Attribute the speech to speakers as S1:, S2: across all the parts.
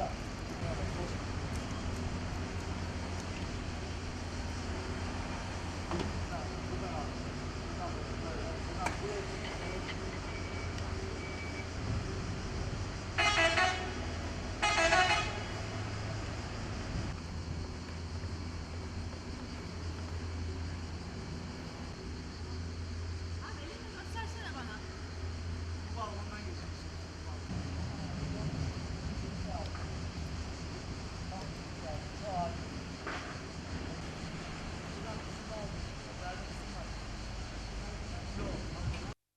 S1: up.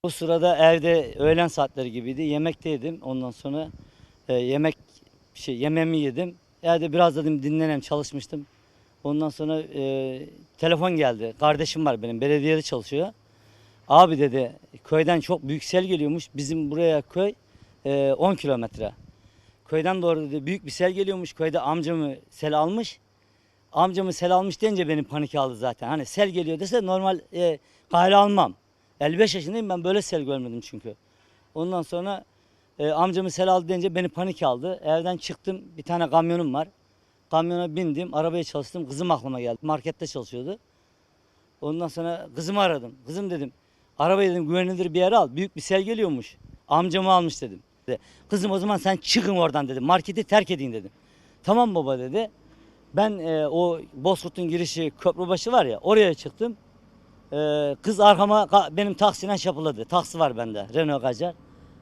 S1: Bu sırada evde öğlen saatleri gibiydi. Yemekteydim. Ondan sonra e, yemek şey yemeğimi yedim. Evde biraz dedim dinlenem çalışmıştım. Ondan sonra e, telefon geldi. Kardeşim var benim belediyede çalışıyor. Abi dedi köyden çok büyük sel geliyormuş. Bizim buraya köy e, 10 kilometre. Köyden doğru dedi büyük bir sel geliyormuş. Köyde amcamı sel almış. Amcamı sel almış deyince benim panik aldı zaten. Hani sel geliyor dese normal e, kale almam. 55 yaşındayım ben böyle sel görmedim çünkü. Ondan sonra e, amcamı sel aldı deyince beni panik aldı. Evden çıktım bir tane kamyonum var. Kamyona bindim arabaya çalıştım kızım aklıma geldi. Markette çalışıyordu. Ondan sonra kızımı aradım. Kızım dedim arabayı dedim güvenilir bir yere al. Büyük bir sel geliyormuş. Amcamı almış dedim. De, Kızım o zaman sen çıkın oradan dedim. Marketi terk edin dedim. Tamam baba dedi. Ben e, o Bozkurt'un girişi Köprübaşı var ya oraya çıktım. Ee, kız arkama ka- benim taksiyle şapıladı. Taksi var bende Renault Kacar.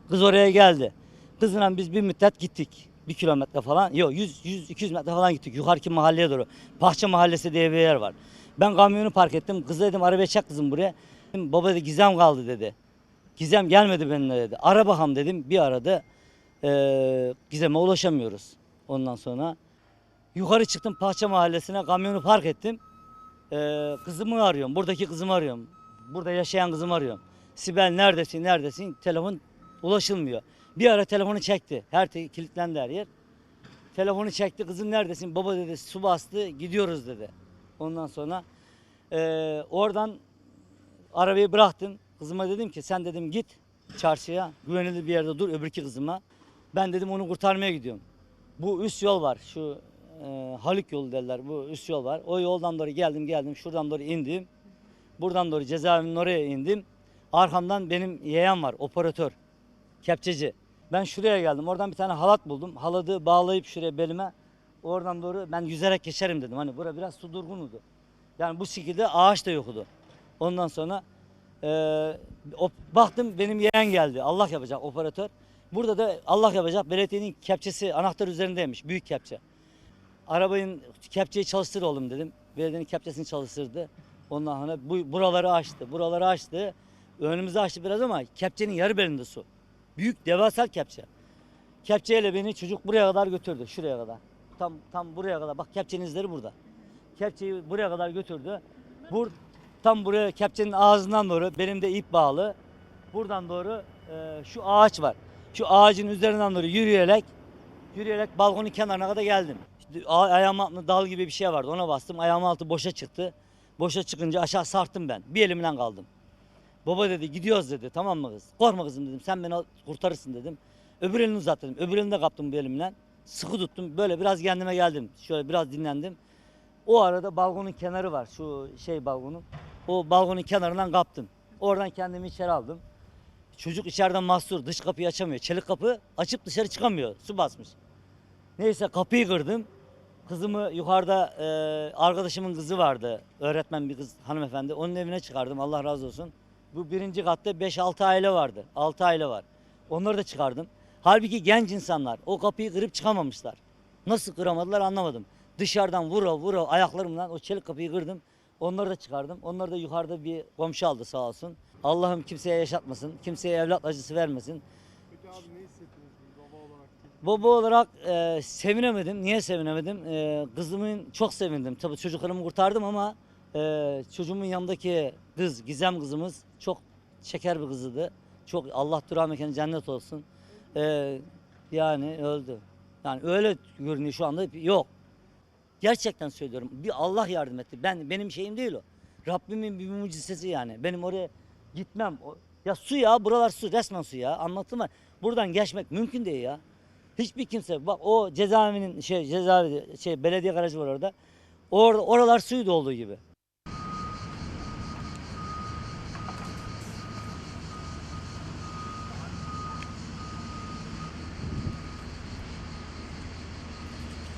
S1: Kız oraya geldi. Kızla biz bir müddet gittik. Bir kilometre falan. Yok 100, 100 200 metre falan gittik. Yukarıki mahalleye doğru. Bahçe Mahallesi diye bir yer var. Ben kamyonu park ettim. Kız dedim arabaya çek kızım buraya. Dedim, Baba dedi Gizem kaldı dedi. Gizem gelmedi benimle dedi. Ara bakalım dedim. Bir aradı. Ee, Gizem'e ulaşamıyoruz. Ondan sonra yukarı çıktım Bahçe Mahallesi'ne kamyonu park ettim. Ee, kızımı arıyorum. Buradaki kızımı arıyorum. Burada yaşayan kızımı arıyorum. Sibel neredesin neredesin? Telefon ulaşılmıyor. Bir ara telefonu çekti. Her te- kilitlendi her yer. Telefonu çekti. Kızım neredesin? Baba dedi su bastı gidiyoruz dedi. Ondan sonra ee, oradan arabayı bıraktım. Kızıma dedim ki sen dedim git çarşıya güvenilir bir yerde dur öbürki kızıma. Ben dedim onu kurtarmaya gidiyorum. Bu üst yol var şu e, Haluk yolu derler bu üst yol var. O yoldan doğru geldim geldim şuradan doğru indim. Buradan doğru cezaevinin oraya indim. Arkamdan benim yeğen var operatör kepçeci. Ben şuraya geldim oradan bir tane halat buldum. Haladı bağlayıp şuraya belime oradan doğru ben yüzerek geçerim dedim. Hani bura biraz su durgunudu. Yani bu şekilde ağaç da yoktu. Ondan sonra e, o, baktım benim yeğen geldi. Allah yapacak operatör. Burada da Allah yapacak belediyenin kepçesi anahtar üzerindeymiş. Büyük kepçe. Arabanın kepçeyi çalıştır oğlum dedim. Belediyenin kepçesini çalıştırdı. Ondan sonra bu buraları açtı. Buraları açtı. Önümüzü açtı biraz ama kepçenin yarı belinde su. Büyük devasa kepçe. Kepçeyle beni çocuk buraya kadar götürdü. Şuraya kadar. Tam tam buraya kadar. Bak kepçenin izleri burada. Kepçeyi buraya kadar götürdü. Bur tam buraya kepçenin ağzından doğru benim de ip bağlı. Buradan doğru e, şu ağaç var. Şu ağacın üzerinden doğru yürüyerek yürüyerek balkonun kenarına kadar geldim. İşte ayağım altında dal gibi bir şey vardı. Ona bastım. Ayağım altı boşa çıktı. Boşa çıkınca aşağı sarktım ben. Bir elimden kaldım. Baba dedi gidiyoruz dedi. Tamam mı kız? Korkma kızım dedim. Sen beni kurtarırsın dedim. Öbür elini uzat dedim. Öbür elini de kaptım bir elimden. Sıkı tuttum. Böyle biraz kendime geldim. Şöyle biraz dinlendim. O arada balkonun kenarı var. Şu şey balkonun. O balkonun kenarından kaptım. Oradan kendimi içeri aldım. Çocuk içeriden mahsur. Dış kapıyı açamıyor. Çelik kapı açıp dışarı çıkamıyor. Su basmış. Neyse kapıyı kırdım. Kızımı yukarıda e, arkadaşımın kızı vardı. Öğretmen bir kız hanımefendi. Onun evine çıkardım. Allah razı olsun. Bu birinci katta 5-6 aile vardı. 6 aile var. Onları da çıkardım. Halbuki genç insanlar o kapıyı kırıp çıkamamışlar. Nasıl kıramadılar anlamadım. Dışarıdan vura vura ayaklarımla o çelik kapıyı kırdım. Onları da çıkardım. Onları da yukarıda bir komşu aldı sağ olsun. Allah'ım kimseye yaşatmasın. Kimseye evlat acısı vermesin.
S2: Peki abi ne hissettiniz baba olarak?
S1: Baba olarak e, sevinemedim. Niye sevinemedim? E, kızımın çok sevindim. Tabii çocuklarımı kurtardım ama e, çocuğumun yanındaki kız, Gizem kızımız çok şeker bir kızıydı. Çok Allah dura mekanı cennet olsun. E, yani öldü. Yani öyle görünüyor şu anda yok. Gerçekten söylüyorum. Bir Allah yardım etti. Ben benim şeyim değil o. Rabbimin bir mucizesi yani. Benim oraya gitmem. Ya su ya buralar su resmen su ya. Anlattım mı? Buradan geçmek mümkün değil ya. Hiçbir kimse bak o cezaevinin şey cezaevi şey belediye garajı var orada. Orada oralar suyu dolduğu gibi.